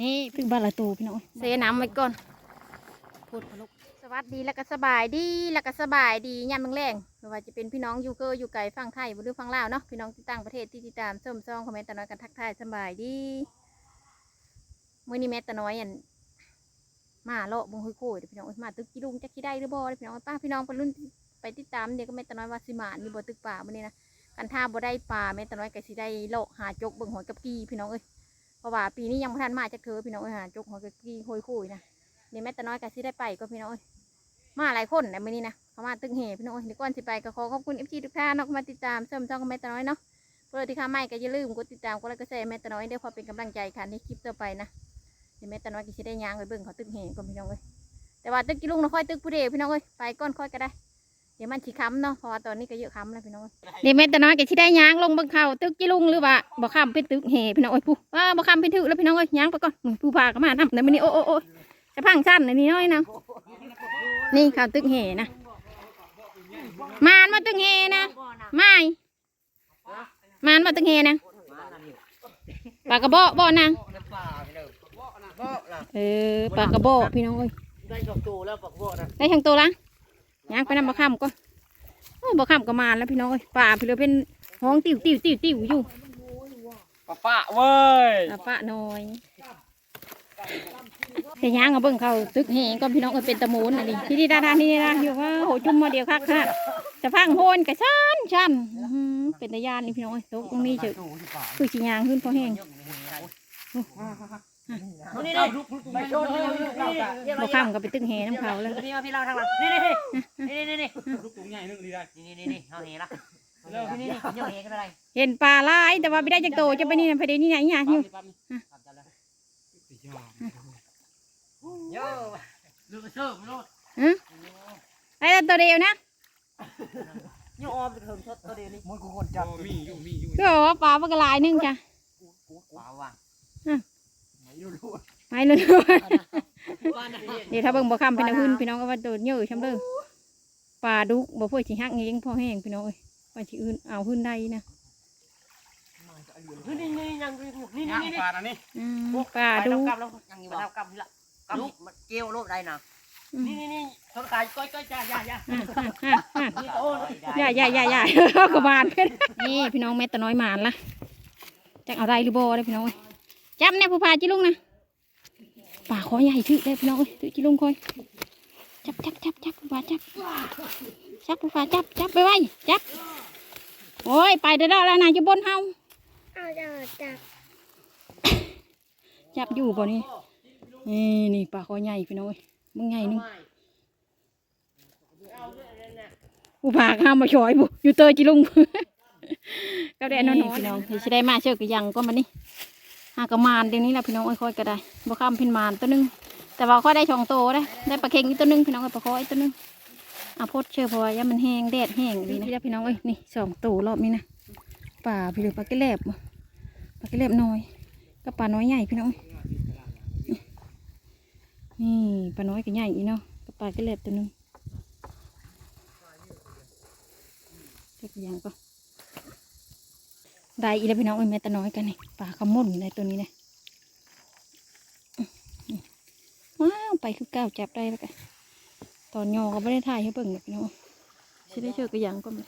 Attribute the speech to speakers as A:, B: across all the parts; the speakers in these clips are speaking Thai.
A: นี่พึ่งบ้านละตูพี่น้องเซน้ำไว้ก่อนพูดพลุกสวัสดีแล้วก็สบายดีแล้วก็สบายดียามึงแรงๆไม่ว่าจะเป็นพี่น้องอยู่เกออยู่ไกลฝั่งไทยหรือฝั่งลาวเนาะพี่น้องที่ต่างประเทศที่ติดตามส้มซองคอมเมนต์ตะน้อยกันทักทายสบายดีมื้อนี้แม่ตะน้อยอันมาเลาะบงคุยโคยพี่น้องมาตึกกี่ลุงจะกี่ได้หรือบ่เด้อพี่น้องป้าพี่น้องไปรุ่นไปติดตามเดี๋ยวก็แม่ตะน้อยว่าสิมานี่บ่ตึกป่ามื้อนี้นะกันท่าบ่ได้ป่าแม่ตะน้อยก็สิได้เลาะหาจกเบิ่งหอยกับกีพี่น้องเอ้ย เพราะว่าปีนี้ยังไม่ทันมาจากเธอพี่น้องเอ้ยหาจกหัวกะกี้คุยคุยนะนี่แม่ตะน้อยก็สิได้ไปก็พี่น้องเอ้ยมาหลายคนนะมื้อนี้นะเขามาตึงเหพี่น้องเอ้ยเดี๋ยวก่อนสิไปก็ขอขอบคุณเอฟซีทุกท่านเนาะที่มาติดตามเสริมช่องของแม่ตะน้อยเนาะเพื่อที่ข้าไม่ก็อย่าลืมกดติดตามกดไลค์กดแชร์แม่ตะน้อยเดี๋ยวพอเป็นกำลังใจค่ะในคลิปต่อไปนะเดี๋ยวแม่ตะน้อยก็สิได้ย่างไปเบิ่งเขาตึกเหก่อนพี่น้องเอ้ยแต่ว่าตึกกี่ลุงนะค่อยตึกผู้เดียวพี่น้องเอ้ยไปก่อนค่อยก็ได้ เดี๋ยวมันสิค้ำเนาะเพราะว่าตอนนี้ก็เยอะค้ำแล้วพี่น้องเดี๋ยวแม่ตะน้อยก็สิได้ย่างลงบิ่งเขาตึกกี่ลุงหรือว่าบ่ค้ำเป็นตึกเหพี่น้องเอ้ยผู้ว่าบ่ค้ำเป็นตึกแล้วพี่น้องเอ้ยย่างไปก่อนมึงผู้พาก็มาทำในมื้อนี้โอ้โอ้โอ้จะพังสั้นในนี้น้อยนะนี่เขาตึกเหนะมานมาตึกเหนะไม่มานมาตึกเหนะปลากระบอกบ่นางเออปลากระบอกพี่น้องเอ้ย
B: ได้สองโตแล้วปักโบนะ
A: ได้ทั้งตัวละ ย่างไปนำบ่ค้ำก็โอ้บ่ค้ำก็มาแล้วพี่น้องเอ้ยป่าพี่เลยเป็นห้องติ๋วติ๋วติ๋วติ๋วอยู่
B: ปะปะเว้ย
A: อาปะน้อยเฮียางเอาเบิ่งเขาตึกแหงก็พี่น้องเอ้ยเป็นตะมูนอันนี้ที่นี่ดาดานี่นะอยู่ว่าโหจุ่มมาเดียวคักค่ะจะพังโหนกระชันชันอื้อหือเป็นตะยานนี่พี่น้องเอ้ยตกตรงนี้เจอคือสิยางขึ้นเพราะแห้ง
B: นี่นี่ไปโชว์นี่นี่
A: บ่ข้ามก็ไปตึกแหน้ำเขาแล้ว
B: นี่มาพี่เราทางหลังนี่นี่นี่นี่นี่ลูกตุ้งใหญ่นึงดีได้นี่นี่นี่เอาเหี้ยละนี่นี่เยอะเหี้ยก็ได้
A: เห็นปลาหลายแต่ว่าไม่ได้จักโตจะไปนี่นะไปเดี๋ยวนี่ไหนเนี่ยอยู่
B: เยอะลูกเชื่อมลูก
A: ไอ้ตัวเดียวนะ
B: ยอมไปถึงชดตัวเดียวนี่มันกูคนจับ
C: มีอยู่มีอยู่
A: ก็บอกว่าปลาปลากระลายหนึงจ้ะ
B: ว้าวว่ะ
A: ไม่เลยเดี๋ยวถ้าเบิ่งบ่ข้ามเป็นหื้นพี่น้องก็ว่าโดดเยอะช่ำเด้อปลาดุกบ่เพื่อสิหักเองพอแห้งพี่น้องเอ้ยว่าสิอื่นเอาหื้นได้นะ
B: นี่นี่นี่ยังนี่นี่
C: ย่าง
B: นี่
C: ปลาอันนี้
A: อืมปลาดุก
B: กำแล้วยังอยู่แล้วกำนี่ละกำนี่มันเกี่ยวรูปได้นะนี่นี่นี่ชนขายก้อยก้อยจ้าย่าย่า
A: อะอะอะ
B: นี่โอ้
A: อย่าอย่าอย่าอย่ากระบาดนี่พี่น้องแม่ตะน้อยหมานละจักเอาได้หรือบ่ได้อพี่น้องเอ้ย จับแน่ผู้พาจิลุงนะป่าขอใหญ่ถือได้อพี่น้องเอ้ยถือจิลุงคอยจับจับจับจับผู้พาจับจับผู้พาจับจับไปไว้จับโอ้ยไปเด้อๆแล้วนะจะบนเฮา
D: เอาจะจับ
A: จับอยู่บ่นี่นี่นี่ป่าขอใหญ่พี่น้องเอ้ยมึงใหญ่นึงผู้พาข้ามมาช่อยบุอยู่เตอจิลุงก็ได้นอนๆพี่น้องที่สิได้มาเชื่อกี่ยังก็มานี่ หากระมานเดี๋ยวนี้แหละพี่น้องเอ้ยค่อยก็ได้บ่ข้ามพินมานตัวหนึงแต่ว่าค่อยได้สองโตได้ได้ปลาเค็งอีกตัวหนึงพี่น้องเอ้ยปลาคออีกตัวหนึงอะพดเชื่อพราะว่าย่ามันแห้งแดดแห้งดีนะพี่น้องเอ้ยนี่สองโตรอบนี้นะป่าพี่เลยปลาแกะแลบบ่ปลาแกะแลบน้อยกับปลาน้อยใหญ่พี่น้องนี่ปลาน้อยกับใหญ่อีเนาะกับปลาแกะแลบตัวหนึงเชื่อกี่ยังก็ ได้อีแล้วพี่น้องเอ้ยแม่ตะน้อยกันนี่ปลาขมุนในตัวนี้นะว้าวไปคือก้าวจับได้แล้วกันตอนยอก็ไม่ได้ถ่ายให้เบิ่งเลยพี่น้องช่ได้เชื่อกระยังก็ไมา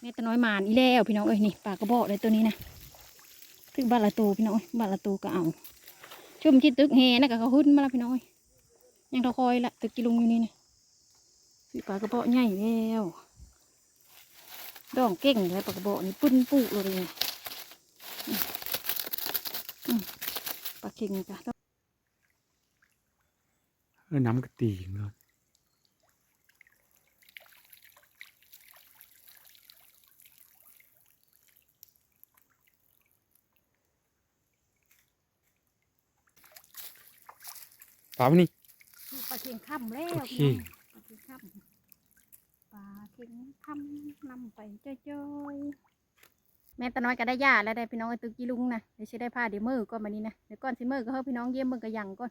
A: แม่ตะน้อยมานอีแล้วพี่น้องเอ้ยนี่ปลากระบอกเลยตัวนี้นะตึกบาละตูพี่น้องเอ้ยบาละตูก็เอาชุ่มที่ตึกเฮนะก็เขาหุ่นมาแล้วพี่น้องยยังทอคอยละตึกกิลุงอยู่นี่นะปลากระบอกใหญ่แล้ว ดองเก่งเลยปากกระบอกนี่ปุ้นปุเลยนี่อืมอืมปลาเก่งจ้ะ
C: เออน้ำกระตีเนาะปลาปะนี่
A: ปลาเก่งค่ำแล้ว
C: โอเค
A: พี่น้องปลาเก่งค่ำปลาเก่งค่ำนำไปจ้อยๆแม่ตาน้อยก็ได้ยาแล้วได้พี่น้องไอ้ตึกกีลุงนะเดี๋ยวสิได้พาเดี๋ยวมือก่อนมานี้นะเดี๋ยวก่อนสิมือก็เฮ้พี่น้องเยี่ยมเบิ่งกระยังก่อน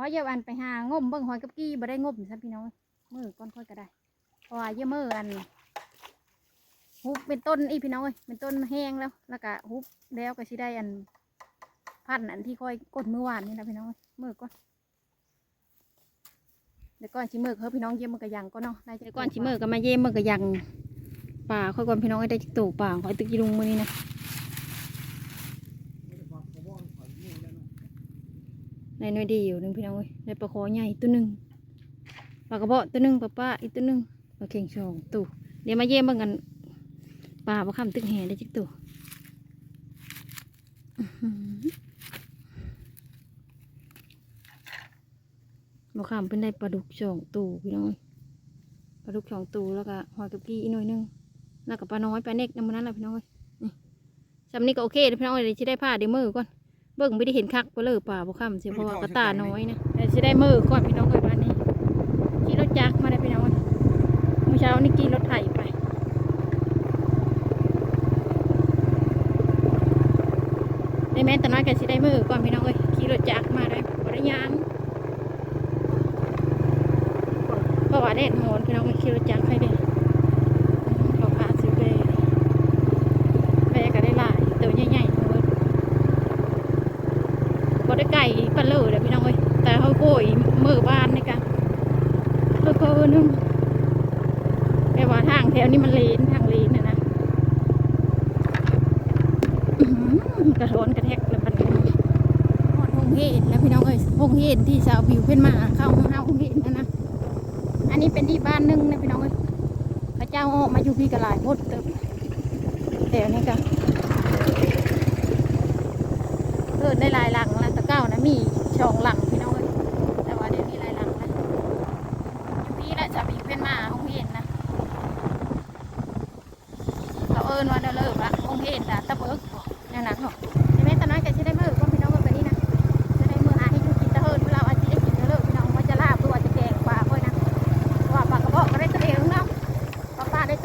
A: ว่าเยี่ยมอันไปหางมเบิ่งหอยกับกี้บ่ได้งมซะพี่น้องมือก่อนค่อยก็ได้เพราะว่าเยี่ยมมืออันฮุบเป็นต้นอีพี่น้องเอ้ยเป็นต้นแห้งแล้ว แล้วก็ฮุบแล้วก็สิได้อันพันอันที่ค่อยกดเมื่อวานนี่นะพี่น้องมือก่อน เดี๋ยวก่อนชิมือเขาพี่น้องเยี่ยมมือกระยังก็เนาะได้เดี๋ยวก่อนชิมือก็มาเยี่ยมมือกระยังป่าค่อยก่อนพี่น้องให้ได้จิกตู่ป่าค่อยตึกยีลุงมือนี้นะในน้อยดีอยู่หนึ่งพี่น้องเอ้ยได้ปลาคอใหญ่ตัวหนึ่งปลากระเบาะตัวหนึ่งปลาป้าอีกตัวหนึ่งปลาเข่งสองตู่เดี๋ยวมาเยี่ยมเบิ่งกันป่าปลาคำตึกแห่ได้จิกตู่ อื้อหือมาขามเป็นได้ปลาดุกสองตัวพี่น้องเอ้ยปลาดุกสองตัวแล้วก็หอยกับกี้อีกหน่อยหนึงแล้วก็ปลาน้อยปลาเน็กน้ำมันนั้นแหละพี่น้องเอ้ยนี่สำนี้ก็โอเคพี่น้องเอ้ยเดี๋ยวจะได้ผ้าเดี๋ยวมือก่อนเบิ่งไม่ได้เห็นคักปลาเลอป่าบ่ค่ำเสียเพราะว่ากระตาน้อยนะเดี๋ยวจะได้มือก่อนพี่น้องเอ้ยวันนี้ขี่รถจักรมาได้พี่น้องเอ้ยเมื่อเช้านี่ขี่รถไถไปได้แม่นแต่น้อยก็สิได้มือก่อนพี่น้องเอ้ยขี่รถจักรมาได้บ่ได้ยางเพราะ ว่าแดดโหนพี่น้องเอ้ยขี่รถจักใครเด้เขาพาซื้อไปแม่ก็ได้หลายตัวใหญ่ๆเบิดบ่ได้ไก่ปลาเลือเด้อพี่น้องเอ้ยแต่เขาโกยมือบ้านนี่กันเพิ่นเพิ่นนึงแต่ว่าทางแถวนี้มันเลนทางเลนน่ะนะกระโถนกระแทกเลยปันหอดหงเห็นแล้วพี่น้องเอ้ยหงเห็นที่สาวบิวเพิ่นมาเข้าห้าหงเห็นนะนะอั นนี้เป็นที่บ้านนึงนะพี่น้องเอ้ยพระเจ้าออกมาอยู่พี่กระลายพดเติมแต่อันนี้ก็เกิดได้หลายหลังแล้วตะเก้านะมีช่องหลัง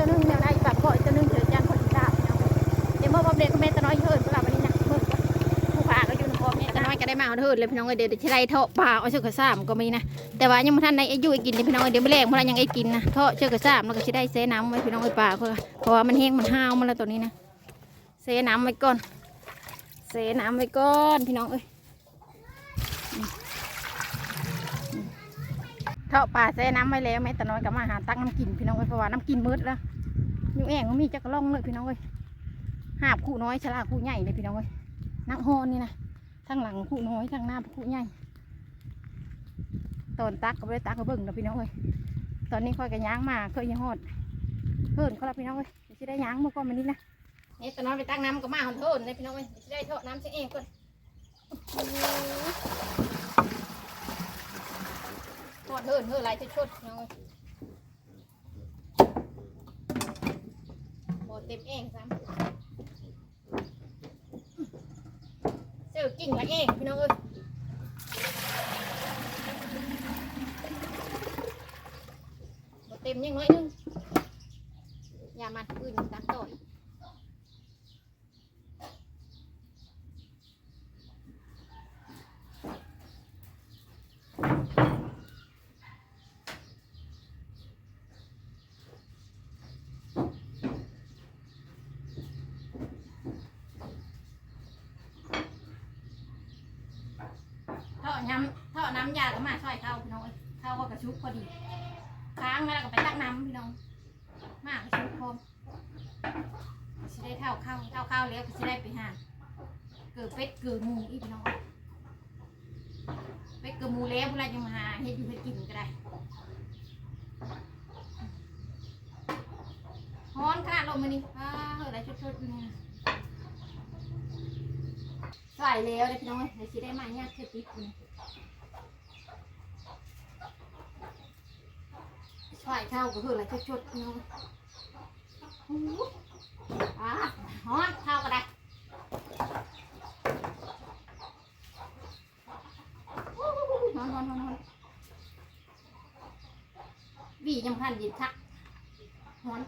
A: ตัวนึงแนวได้ปลากระบอกอีกตัวนึงเฉยจานคนที่ลาบพี่น้องเดี๋ยวเมื่อวันเด็กก็แม่ตะน้อยเฮินเวลาวันนี้นะมือผู้พาก็อยู่ในพร้อมเนี่ยตะน้อยก็ได้มาเอาเฮินเลยพี่น้องเอเดี๋ยวจะได้เทาะปลาเอาเชือกกระซ้ำก็มีนะแต่ว่ายังไม่ทันได้ไอ้ยุ่ยกินพี่น้องเอเดี๋ยวไม่แรงเพราะยังไอ้กินนะเทาะเชือกกระซ้ำแล้วก็จะได้เซน้ำไว้พี่น้องเอ้ปลาเพราะว่ามันแห้งมันห้าวมาแล้วตัวนี้นะเซน้ำไว้ก่อนเซน้ำไว้ก่อนพี่น้องเอ้ยนี่นี่เทาะป่าเซน้ำไว้แล้วแม่แต่น้อยก็มาหาตักน้ำกินพี่น้องเอ้เพราะว่าน้ำกินมืดแล้ว ยุ่งแอ่งก็มีจักรล่องเลยพี่น้องเอ้ยหาบคู่น้อยฉลาคู่ใหญ่เลยพี่น้องเอ้ยนักฮอนนี่นะทั้งหลังคู่น้อยทั้งหน้าคู่ใหญ่ตอนตักก็ไม่ได้ตักก็เบิ่งนะพี่น้องเอ้ยตอนนี้ค่อยกันย่างมาเคยยังฮอดเพิ่นเขาละพี่น้องเอ้ยเดี๋ยวสิได้ย่างมาก่อนมานี้นะนี่ตอนนั้นไปตักน้ำก็มาหอนโทษเลยพี่น้องเอ้ยจะได้โทษน้ำเสียเองก่อนทอดเฮินเฮินไรจะชดพี่น้องเอ้ยโบ เต็มเองซ้ำเสือกิ่งละเองพี่น้องเอ้ยโบเต็มยังน้อยนึงอย่ามันปืนตักต่อย เท่าน้ำยาก็มาช่วยเข้าพี่น้องเอ้ยเข้าก็กระชุบพอดีค้างแล้วก็ไปตักน้ำพี่น้อง มากระชุบพร้อมสิได้เท่าเข้าเท่าเข้าแล้วก็สิได้ไปหาเกิดเป็ดเกิดหมูอีกพี่น้องเป็ดเกิดหมูแล้วเวลายังมาหาเฮ็ดอยู่เฮ็ดกินก็ได้ฮ้อนขนาดลมมันนี่อ้าเฮ้ยอะไรชดๆอยู่นี่ใส่แล้วเลยพี่น้องเอ้ยเดี๋ยวสิได้มาเนี่ยคือติดอ ยู่นี่ใส่เข้าก็คืออะไรชดๆพี่น้องโอ้โหอะฮอนเข้าก็ได้ฮอนฮอนฮอนฮอนวียังพันยินทักฮอน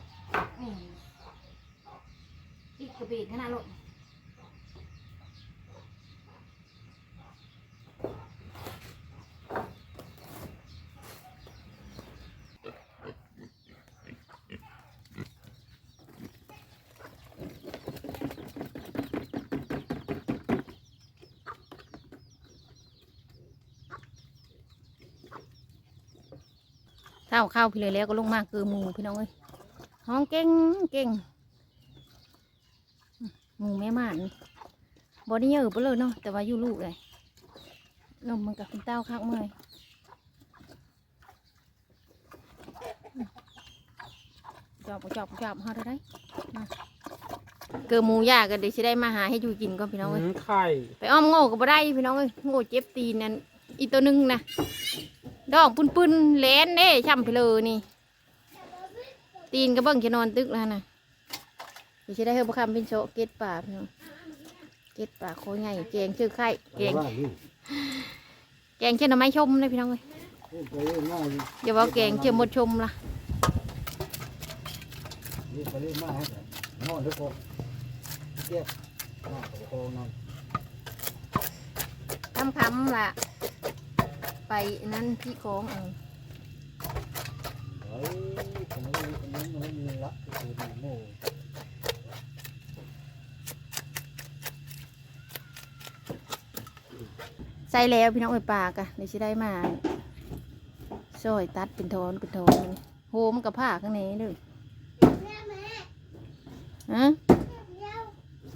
A: อีกกระบีขนาดลง เศร้าเข้าพี่เลยแล้วก็ลงมาคือหมูพี่น้องเอ้ยห้องเก่งเก่งหมูแม่ม่านบอดี้เยอะไปเลยเนาะแต่ว่าอยู่ลูกเลยนมมันกับเป็นเต้าข้างเมื่อยจอบจอบจอบเฮาได้ได้มาเกิดหมูยากกันเดี๋ยวจะได้มาหาให้อยู่กินก่อนพี่น้องเอ้ย
C: ไข่
A: ไปอ้อมโง่ก็บ่ได้พี่น้องเอ้ยโง่เจ็บตีนนั่นอีตัวหนึงนะ ดอกปุ้นปุ้นแลนเด้ช่ำไปเลยนี่ ตีนก็เบิ่งจะนอนตึกแล้วนะเดี๋ยวจะได้เฮอประคำเป็นโชเก็ดป่าพี่น้องเก็ดป่าโคใหญ่แกงชื่อไข่แกงแกงเชื่อหน่อไม้ชมเลยพี่น้องเอ้ยอย่าว่าแกงเชื่อมดชมล่ะคำคำล่ะ ไปนั่นพี่โค้งเอาใส่แล้วพี่น้องเอ้ยปลากะเดี๋ยวจะได้มาซอยตัดเป็นทอนเป็นทอนมันโหมนกับผ้าข้างในเลยฮะ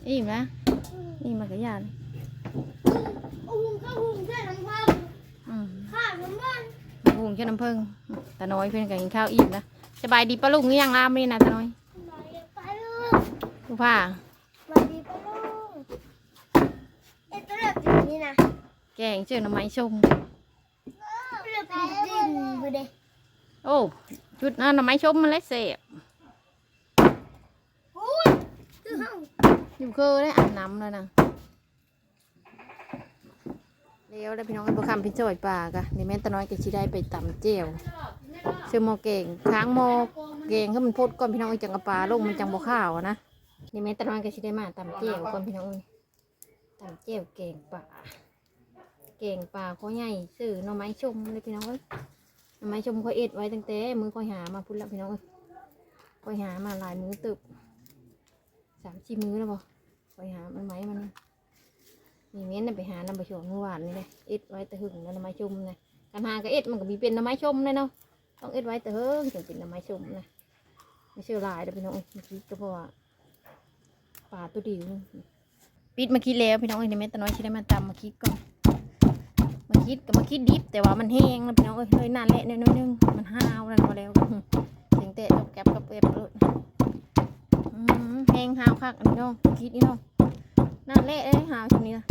A: อิ่มนะอิ่มมากระยาน
D: อุ้มก็อุ้มเพื่อนทั้งพ่อ
A: อืม
D: ข้าทั้งบ้าน
A: หุงแค่น้ำผึ้งตาน้อยเพื่อนกันกินข้าวอิ่มนะสบายดีปะลุงหรือยังลามนี่นะตาน้อย
D: มาเรียกไปลูก
A: ดูผ้า
D: มาดีไปลูกเอ็ดเลือกอย่างนี้นะ
A: แกงเชื่อหน่อไม้ชม
D: เลือกเป็นดินไปเด้
A: โอ้จุดนั้นหน่อไม้ชมมันเลยเสียบ
D: โอ้ยคือเฮา
A: อยู่คือได้อาบน้ำแล้วนะ เลี้ยวได้วพี่น้องไอ้บุคำพี่จอยป่ากะนี่แม่ตาน้อยก็ชิได้ไปตำเจียวเชื่อมอเก่งค้างหมอเก่งให้มันพดก่อนพี่น้องไอ้จังกระปลาลงมันจังบ่ข้าวนะนี่แม่ตาน้อยก็ชิได้มาตำเจียวก่อนพี่น้องเอ้ยตำเจียวเก่งป่าเก่งป่าเขาใหญ่ซื้อหน่อไม้ชมเลยพี่น้องเอ้ยหน่อไม้ชมเขาเอ็ดไว้ตั้งแต่มือคอยหามาพุ่นแล้วพี่น้องเอ้ยคอยหามาหลายมือตึบสามสี่มื้อแล้วบ่ไปหามันไหมมัน มีเม้นน่ะไปหาน้ำใบชมเมื่อวานนี่เลยเอ็ดไว้แต่หึงแล้วน้ำไม้ชุมนะการหาก็เอ็ดมันก็มีเป็นน้ำไม้ชุมเลยเนาะต้องเอ็ดไว้แต่หึงถึงเป็นน้ำไม้ชุมนะไม่เชื่อหลายเดี๋ยพี่น้องเมื่อกี้ก็เพราะว่าป่าตัวเดียวนึงปิดมาคิดแล้วพี่น้องเอ้ยในแม่ตะน้อยชิได้มาตำมาคิดก่อนมาคิดกับมาคิดดิบแต่ว่ามันแห้งแล้วพี่น้องเอ้ยเลยนานแหละน้อยนึงมันห้าวแล้วพอแล้วก็หึงเตะจบแก๊บกับเอ็บเลยแห้งหาวคักอันนี้เนาะคิดนี่เนาะนั่นเละเลยหาวช่วงนี้นะ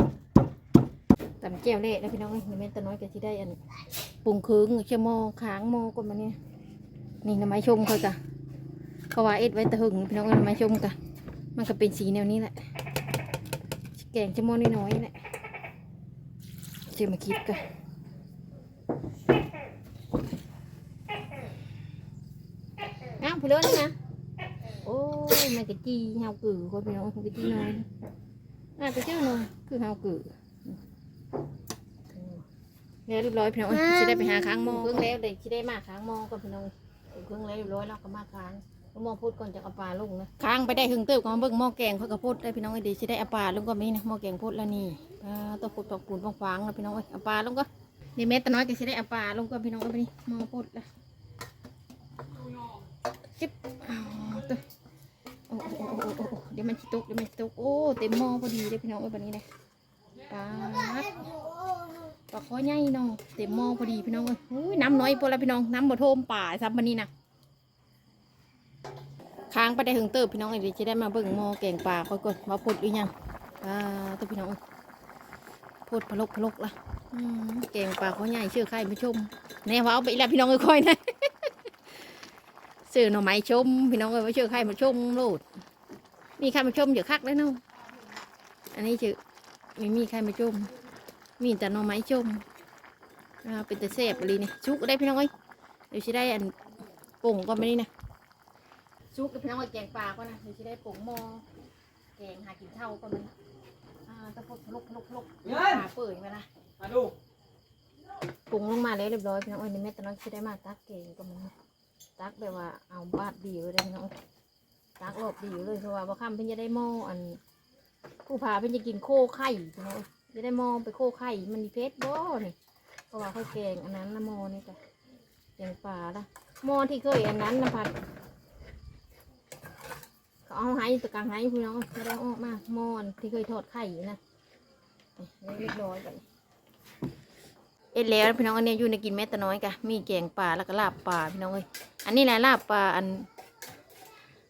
A: ตำเจียวเละแล้วพี่น้องเอ้ยนี่แม่นตะน้อยก็ที่ได้อันปรุงคืงเชี่ยวโมค้างโมกดมาเนี่ยนี่น้ำไม้ชมเขาจ้ะเขาว่าเอ็ดไว้ตะหึงพี่น้องเอ้ยน้ำไม้ชมกะมันก็เป็นสีแนวนี้แหละแกงเชี่ยวโมน้อยๆแหละเจียวมาคิดกะอ้าวพี่เลิศนี่นะโอ้ยมันกะจีเฮากือคนพี่น้องกะจีน้อยน่าจะเจ้าน้อยคือเฮากือ แล้วเรียบร้อยพี่น้องจะได้ไปหาค้างหมอเครื่องแล้วเด็กจะได้มาค้างหมอก่อนพี่น้องเครื่องแล้วเรียบร้อยแล้วก็มาค้างก็มอพูดก่อนจะเอาปลาลงนะค้างไปได้หึงเติบก็มาเบิ่งหม้อแกงเขาก็พูดได้พี่น้องเดี๋ยวจะได้เอาปลาลงก็มีนะหม้อแกงพูดแล้วนี่ปลาตัวพูดตอกปูนฟางๆแล้วพี่น้องเอ้ยเอาปลาลงก็นี่เม็ดตะน้อยก็จะได้เอาปลาลงก็พี่น้องเอาไปนี่หม้อพูดละจิ๊บอ๋อตัวโอ้โอ้โอ้โอ้โอ้โอ้เดี๋ยวมันจิตกเดี๋ยวมันจิตกโอ้เต็มหม้อพอดีเลยพี่น้องเอ้ยแบบนี้เลยปลาป ลาข้อใหญ่เนาะเต็มหม้อพอดีพี่น้องเอ้ยอุ้ยน้ำน้อยพอแล้วพี่น้องน้ำบ่โทมป่าซับมันนี่นะค้างไปได้ถึงเติบพี่น้องเอ้ยเดี๋ยวจะได้มาเบิ่งหม้อแกงปลาค่อยกดว่าพดหรือยังปลาตัวพี่น้องพดพะลกพะลกละแกงปลาข้อใหญ่เชื่อใครมาชมแน่ว่าเอาไปอีกแล้วพี่น้องเอ้ยค่อยนะซื้อหน่อไม้ชมพี่น้องเอ้ยว่าเชื่อใครมาชมโลดมีใครมาชมเยอะคักเลยเนาะอันนี้ชื่อไม่มีใครมาชม มีแต่หน่อไม้ชมอ่าเป็นแต่แซ่บเลยนี่ชุกได้พี่น้องเอ้ยเดี๋ยวชิได้อันปุ่งก็ไม่นี่นะชุกกับพี่น้องเอ้ยแกงปลาก็นะเดี๋ยวชิได้ปุ่งหม้อแกงหากินเท่าก็มันอ่าตะพดลุกลุกลุกปลาเปื่อยมาละ
C: มาดู
A: ปรุงลงมาแล้วเรียบร้อยพี่น้องเอ้ยนี่แม่ตะน้อยชิได้มาตักแกงก็มันตักแบบว่าเอาบาดดีเลยพี่น้องเอ้ยตักหลบดีอยู่เลยเพราะว่าบ่ค่ำเพิ่นจะได้หม้ออันผู้พาเพิ่นจะกินโคไข่พี่น้อง จะได้ม้อไปโคไข่มันมีเพชรบ่นี่เพราะว่าเขาแกงอันนั้นละมอนี่จ้ะแกงปลาละมอที่เคยอันนั้นนะพัดเขาเอาให้ตะกางให้พี่น้องไม่ได้ออกมาหม้อที่เคยทอดไข่นะนี่เล็กน้อยไปเอ็ดแล้วพี่น้องอันนี้อยู่ในกินแม่ตะน้อยกะมีแกงปลาแล้วก็ลาบปลาพี่น้องเอ้ยอันนี้แหละลาบปลาอัน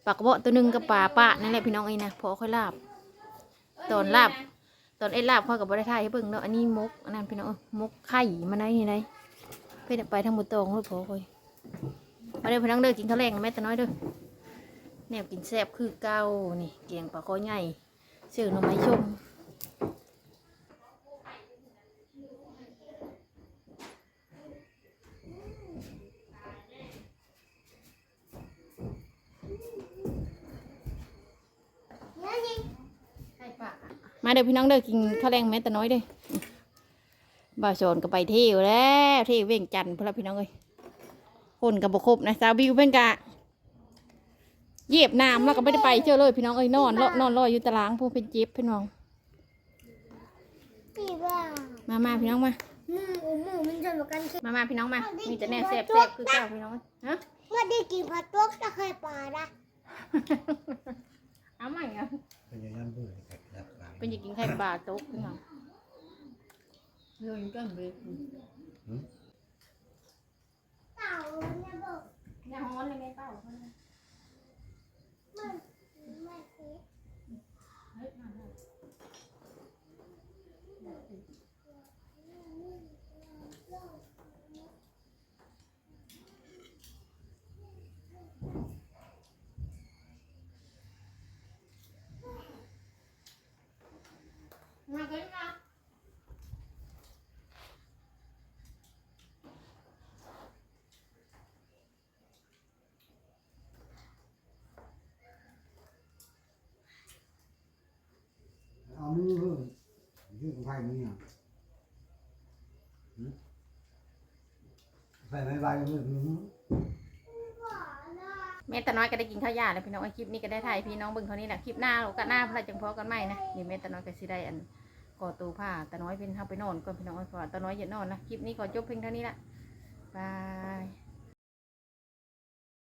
A: ปลากระเบาะตัวหนึ่งกับปลาปะนั่นแหละพี่น้องเอ้ยนะพอค่อยลาบตอนลาบ ตอนเอ็ดลาบค่อยกับบริไทยให้เบิ่งเนาะอันนี้มกอันนั้นพี่น้องมกไข่มาไหนที่ไงเพ่ไปทางหมุตองเลยพอค่อยมาเด้อพี่น้องเด้อกินข้าวแรงแม่ตะน้อยเด้อแนวกินแซ่บคือเก้านี่เกียงปลาคอใหญ่เสือหน่อไม้ชม มาเด้อพี่น้องเด้อกินข้าวแรงแม่ตะน้อยเด้อบ่าวโซนก็ไปเที่ยวแล้วเที่ยวเวียงจันทร์พนละพี่น้องเอ้ยคนกับบครบนะสาวบิวเป็นกะเหยียบน้ำแล้วก็ไม่ได้ไปเจอเลย พี่น้องเอ้ยนอนเลาะนอนลอยอยู่ตารางพวกเป็นเจ็บพี่น้อง
D: พี่บ้า
A: มามาพี่น้องมา
D: หมูหมูมันจะเหมือนกันใช่
A: มามาพี่น้องมา มีแต่แน่แซ่บแซ่บคือเจ้าพี่น้องเอ้ยฮะ
D: เมื่อได้กินผัดตุ๊กตะไคร่ปลาละ
A: เอาใหม่อะ
E: เป็นอย่างนั้นเบื่อแขกรับหลัง
A: เป็นอยากกินไข่ปลาโต๊กพี่น้องเรื่องก็เบ็ด
D: เต่าเนี่ยบอก
A: อย่าฮ้อนเลยแม่เต้า
D: มันไม่เสีย
A: มาเกินมา
E: เอามือเพิ่ม ยืดไฟมืออะไฟไม่ใบมือมือ
A: แม่ตาน้อยก็ได้กินข้าวยาแล้วพี่น้องไอ้คลิปนี้ก็ได้ถ่ายพี่น้องเบิ่งเท่านี้แหละคลิปหน้าเราก็หน้าพระจังพอกันใหม่นะนี่แม่ตาน้อยก็สิได้อันก่อตูผ้าตาน้อยเป็นเข้าไปนอนก่อนพี่น้องเอ้ยก่อนตาน้อยอย่านอนนะคลิปนี้ขอจบเพียงเท่านี้ละบาย